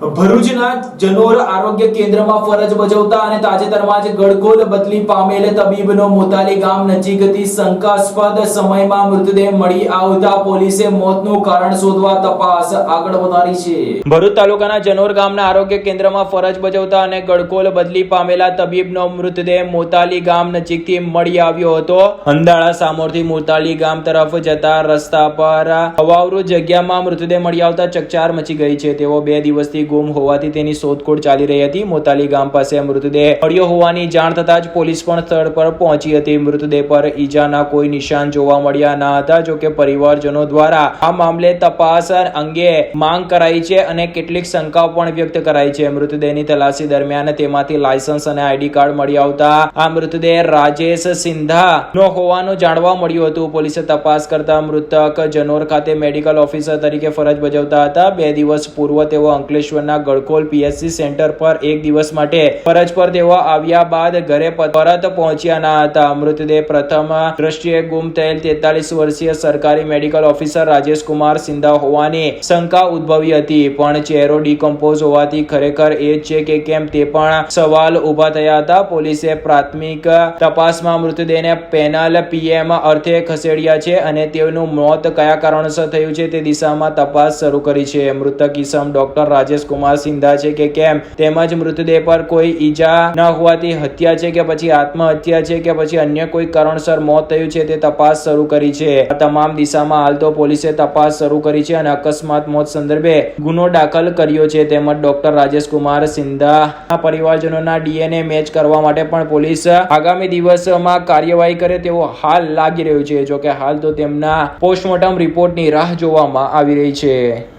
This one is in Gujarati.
ભરૂચના જનોર આરોગ્ય કેન્દ્રમાં ફરજ બજાવતા અને તાજેતરમાં જ ગડકોલ, બદલી, પામેલ તબીબનો મોતાલી ગામ નજીકથી શંકાસ્પદ સમયમાં મૃતદેહ મળી આવતા પોલીસે મોતનું કારણ શોધવા તપાસ આગળ વધારી છે. ભરૂચ તાલુકાના જનોર ગામના આરોગ્ય કેન્દ્રમાં ફરજ બજાવતા અને ગડકોલ, બદલી, પામેલા તબીબનો મૃતદેહ મોતાલી ગામ નજીકથી મળી આવ્યો હતો. અંદાળા સામોરથી મોતાલી ગામ તરફ જતા રસ્તા પર હવાવરૂ જગ્યામાં મૃતદેહ મળી આવતા ચકચાર મચી ગઈ છે. તેઓ બે દિવસથી ગુમ હોવાથી તેની શોધખોળ ચાલી રહી હતી. મોતાલી ગામ પાસે મૃતદેહ મળ્યો હોવાની જાણ થતાં જ પોલીસ પણ સ્થળ પર પહોંચી હતી. મૃતદેહ પર ઈજાના કોઈ નિશાન જોવા મળ્યા ન હતા જોકે પરિવારજનો દ્વારા આ મામલે તપાસ અંગે માંગ કરાઈ છે અને કેટલીક શંકાઓ પણ વ્યક્ત કરાઈ છે. મૃતદેહની તલાશી દરમિયાન તેમાંથી લાયસન્સ અને આઈડી કાર્ડ મળી આવતા આ મૃતદેહ રાજેશ સિંધા નો હોવાનું જાણવા મળ્યું હતું. પોલીસે તપાસ કરતા મૃતક જનોર ખાતે મેડિકલ ઓફિસર તરીકે ફરજ બજાવતા હતા. બે દિવસ પૂર્વ તેઓ અંકલેશ્વરના ગળકોલ પીએચસી સેન્ટર પર એક દિવસ માટે ફરજ પર તેઓ આવ્યા બાદ ઘરે પરત પહોંચ્યા ના હતા. મૃતદેહ પ્રથમ દ્રષ્ટિએ ગુમ થયેલ તેતાલીસ વર્ષીય સરકારી મેડિકલ ઓફિસર રાજેશ કુમાર સિંધા હોવાની શંકા ઉદ્ભવી હતી. પણ ચહેરો ડીકમ્પોઝ હોવાથી ખરેખર એ છે કે કેમ તે પણ સવાલ ઊભા થયા હતા. પોલીસે પ્રાથમિક તપાસમાં મૃતદેહને પેનલ પીએમ અર્થે ખસેડ્યા છે અને તેનું મોત કયા કારણોસર થયું છે તે દિશામાં તપાસ શરૂ કરી છે. મૃતક ઈસમ ડોક્ટર રાજેશ કુમાર સિંધા છે કે કેમ? તેમજ મૃતદેહ પર કોઈ ઈજા ન હોવાથી હત્યા છે કે પછી આત્મહત્યા છે કે પછી અન્ય કોઈ કારણસર મોત થયું છે તે તપાસ શરૂ કરી છે. આ તમામ દિશામાં હાલ તો પોલીસે તપાસ શરૂ કરી છે અને અકસ્માત મોત સંદર્ભે ગુનો દાખલ કર્યો છે. તેમજ ડોક્ટર રાજેશ કુમાર સિંધા પરિવારજનોના ડીએનએ મેચ કરવા માટે પણ પોલીસ આગામી દિવસમાં કાર્યવાહી કરે તેવો હાલ લાગી રહ્યો છે. જોકે હાલ તો તેમના પોસ્ટમોર્ટમ રિપોર્ટની રાહ જોવામાં આવી રહી છે.